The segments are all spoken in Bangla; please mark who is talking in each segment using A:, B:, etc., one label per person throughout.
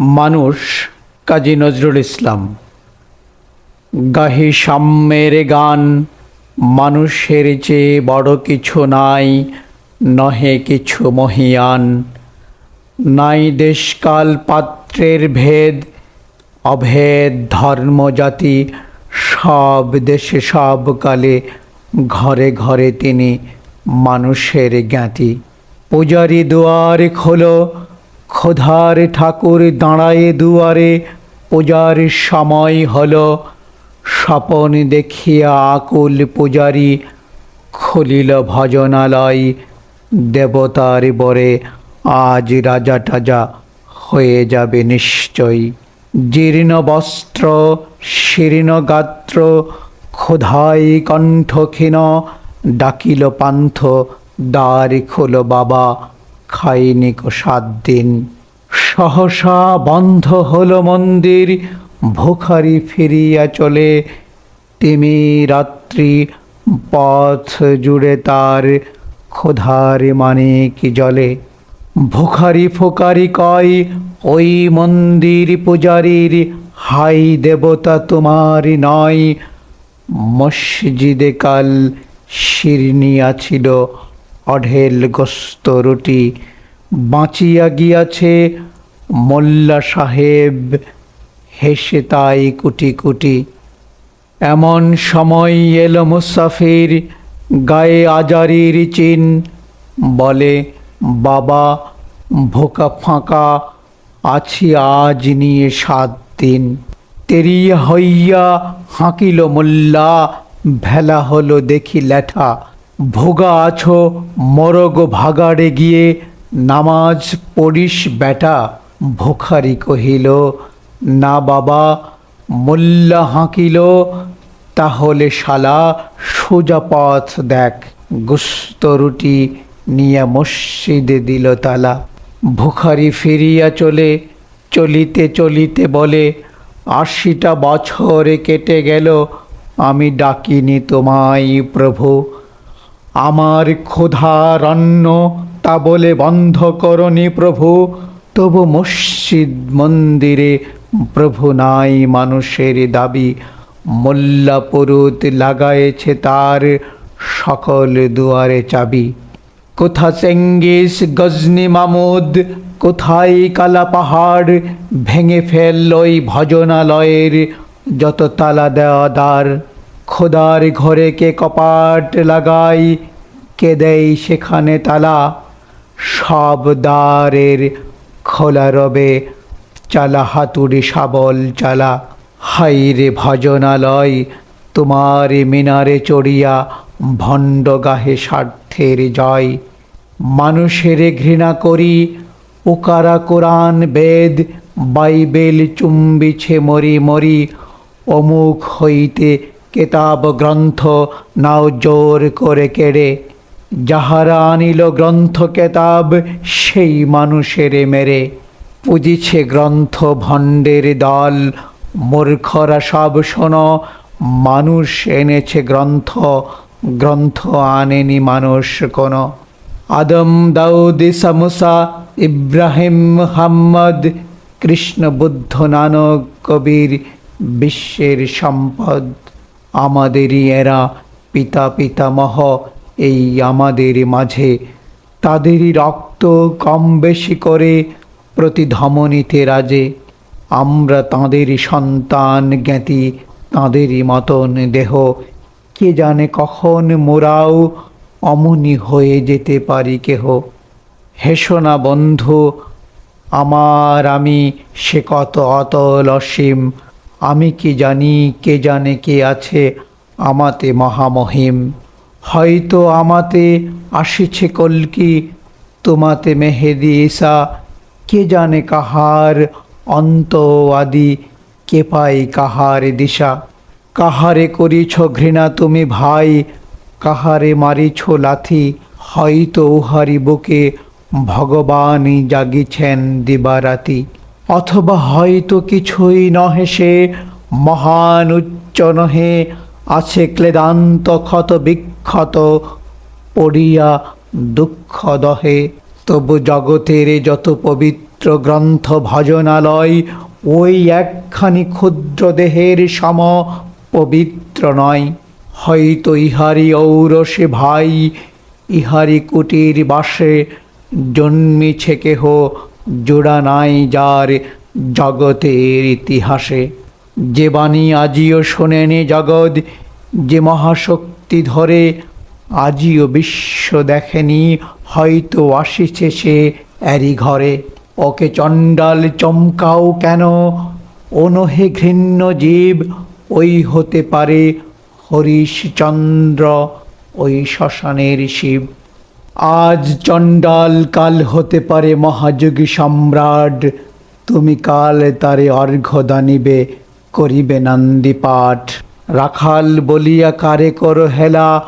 A: মানুষ, কাজী নজরুল ইসলাম। গাহি সাম্যের গান, মানুষের চেয়ে বড় কিছু নাই, নহে কিছু মহিয়ান। নাই দেশকাল পাত্রের ভেদ, অভেদ ধর্ম জাতি, সব দেশে সব কালে ঘরে ঘরে তিনি মানুষের জ্ঞাতি। পূজারি দুয়ারে খোলো খোধার ঠাকুর দাঁড়ায়ে দুয়ারে, পূজার সময় হল। স্বপন দেখিয়া আকুল পূজারি খুলিল ভজনালয়। দেবতার বরে আজ রাজা টাজা হয়ে যাবে নিশ্চয় জীর্ণ বস্ত্র, শীর্ণ গাত্র, ক্ষুধাই কণ্ঠক্ষীণ, ডাকিল পান্থ, দ্বার খোল বাবা। খাইনি কো সাত দিন। সহসা বন্ধ হলো মন্দির, ভুখারি ফিরিয়া চলে। তিমি রাত্রি পথ জুড়ে তার ক্ষুধার মানে কি জলে। ভুখারি ফোকারি কয়, ওই মন্দির পূজারীর হাই দেবতা তোমার নয়। মসজিদে কাল শিরনিয়া ছিল অঢেল গোস্ত রুটি বাঁচিয়া গিয়াছে মোল্লা সাহেব, হেসে তাই কুটি কুটি। এমন সময় এলো মুসাফির, গায়ে আজারির চিন। বলে, বাবা, ভোকা ফাঁকা, আছি আজ নিয়ে সাত দিন। তেরিয়া হইয়া হাঁকিল মোল্লা, ভেলা হলো দেখি ল্যাঠা ভোগা আছো, মরগ ভাগাড়ে গিয়ে, নামাজ পড়িস বেটা, ভোখারি কহিল, না বাবা, মোল্লা হাঁকিল, তাহলে শালা সোজা পথ দেখ, গুস্ত রুটি নিয়ে মসজিদে দিল তালা। ভুখারি ফিরিয়া চলে, চলিতে চলিতে বলে, আশিটা বছরে কেটে গেল, আমি ডাকিনি তোমায় প্রভু। আমার ক্ষুধারণ্য তা বলে বন্ধ করনি প্রভু। তবু মসজিদ মন্দিরে প্রভু নাই মানুষের দাবি। মোল্লা পুরুত লাগায়েছে তার সকল দুয়ারে চাবি। কোথা চেঙ্গিস গজনি মামুদ, কোথায় কালা পাহাড়, ভেঙে ফেল ওই ভজনালয়ের যত তালা দেওয়া দ্বার। খোদার ঘরে কে কপাট লাগাই, কে দেয় সেখানে তালা। সব দ্বারের খোলা রবে, চালা হাতুড়ি শাবল চালা। হাইরে ভজনালয়, তোমার মিনারে চড়িয়া ভণ্ড গাহে স্বার্থের জয়। মানুষের ঘৃণা করি পোকারা কোরআন বেদ, বাইবেল চুম্বিছে মরি মরি, অমুক হইতে কেতাব গ্রন্থ নাও জোর করে কেড়ে। যাহারা আনিল গ্রন্থ কেতাব, সেই মানুষের মেরে। পুজিছে গ্রন্থ ভণ্ডের দল। মূর্খরা সব শোনো, মানুষ এনেছে গ্রন্থ। গ্রন্থ আনেনি মানুষ কোনো। আদম, দাউদ সামুসা ইব্রাহিম, মোহাম্মদ কৃষ্ণ বুদ্ধ নানক, কবির, বিশ্বের সম্পদ। আমাদেরই এরা পিতা পিতামহ, এই আমাদের মাঝে। তাদেরই রক্ত কম বেশি করে প্রতি ধমনীতে রাজে। আমরা তাঁদেরই সন্তান জ্ঞাতি তাঁদেরই মতন দেহ। কে জানে কখন মোরাও অমনি হয়ে যেতে পারি কেহ। হেসো না বন্ধু, আমার আমি সে কত অতল অসীম। আমি কি জানি কে জানে কে আছে আমাতে মহামহিম। হয়তো আমাতে আসিছে কলকি, তোমাতে মেহেদি ঈসা, কে জানে কাহার অন্ত আদি কে পাই কাহার দিশা। কাহারে করিছ ঘৃণা তুমি ভাই, কাহারে মারিছ লাথি, হয়তো উহারি বুকে ভগবানই জাগিছেন দিবারাতি। অথবা হয়তো কিছুই নহে সে মহান উচ্চ নহে, আছে ক্লেদান্ত ক্ষত বিক্ষত, পড়িয়া দুঃখ দহে। তবু জগতের যত পবিত্র গ্রন্থ ভজনালয়, ওই একখানি ক্ষুদ্র দেহের সম পবিত্র নয়। হয়তো ইহারি ঔরসে ভাই ইহারি কুটির বাসে, জন্মিছে কেহ জোড়া নাই যার জগতের ইতিহাসে। যে বাণী আজিও শোনেনি জগৎ, যে মহাশক্তি ধরে আজিও বিশ্ব দেখেনি, হয়তো আসিছে সে এরই ঘরে। ওকে চণ্ডাল চমকাও কেন? অনহে ঘৃণ্য জীব, ওই হতে পারে হরিশচন্দ্র ওই শ্মশানের শিব। আজ চণ্ডাল কাল হতে পারে মহাযোগী সম্রাট। তুমি কাল তারে অর্ঘ্য দানিবে করিবে নন্দী পাঠ। রাখাল বলিয়া, কারে করো হেলা?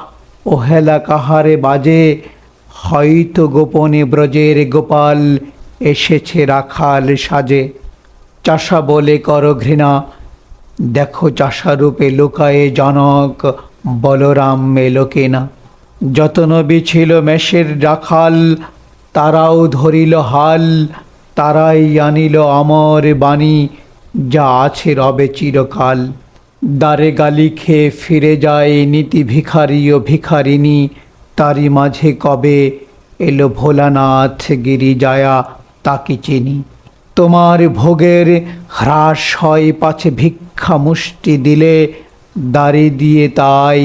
A: ও হেলা কাহারে বাজে? হয়তো গোপনে ব্রজের গোপাল এসেছে রাখাল সাজে। চাষা বলে, করো ঘৃণা। দেখো চাষারূপে লুকায়ে জনক বলরাম এলো কেনা? যত নবী ছিল মেষের রাখাল, তারাও ধরিল হাল, তারাই আনিল অমর বাণী, যা আছে রবে চিরকাল। দ্বারে গালি খেয়ে ফিরে যায় নীতি ভিখারি ও ভিখারিনী তারই মাঝে কবে এলো ভোলানাথ গিরিজায়া, তাকে চিনি। তোমার ভোগের হ্রাস হয় পাছে ভিক্ষা মুষ্টি দিলে, দাড়ি দিয়ে তাই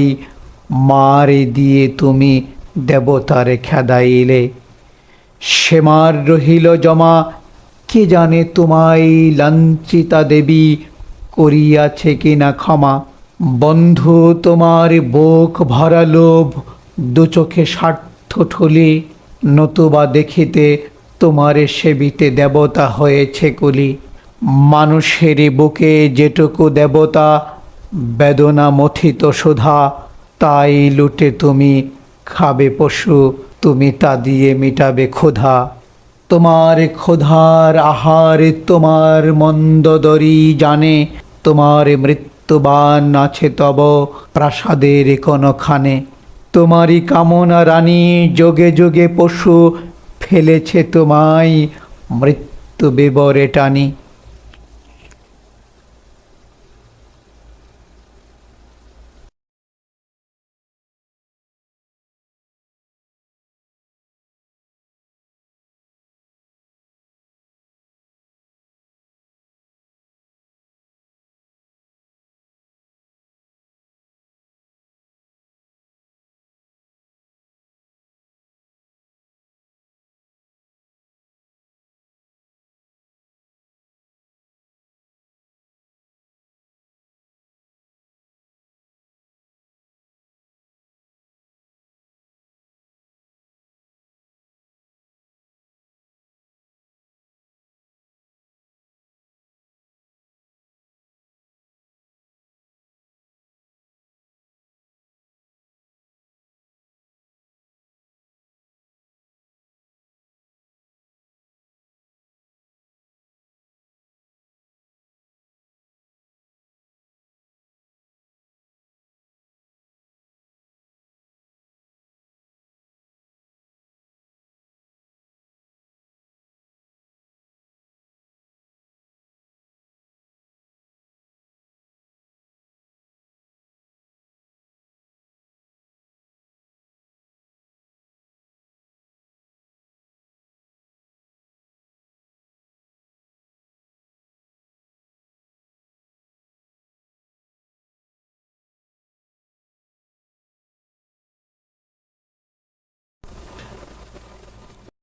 A: মারে দিয়ে তুমি দেবতারে খেদাইলে সেমার রহিল জমা, কে জানে তোমায় লাঞ্ছিতা দেবী করিয়াছে কিনা ক্ষমা। বন্ধু, তোমার বুক ভরা লোভ দু চোখে স্বার্থ ঠুলি, নতুবা দেখিতে তোমারে সেবিতে দেবতা হয়েছে কুলি। মানুষের বুকে যেটুকু দেবতা, বেদনা মথিত সুধা তাই লুটে তুমি খাবে পশু, তুমি তা দিয়ে মিটাবে ক্ষুধা। তোমার ক্ষুধার আহার তোমার মন্দদরি জানে, তোমার মৃত্যুবান আছে তব প্রাসাদের কোনখানে। তোমারই কামনা রানী, যোগে যোগে পশু ফেলেছে তোমায়, মৃত্যু বিবরে টানি।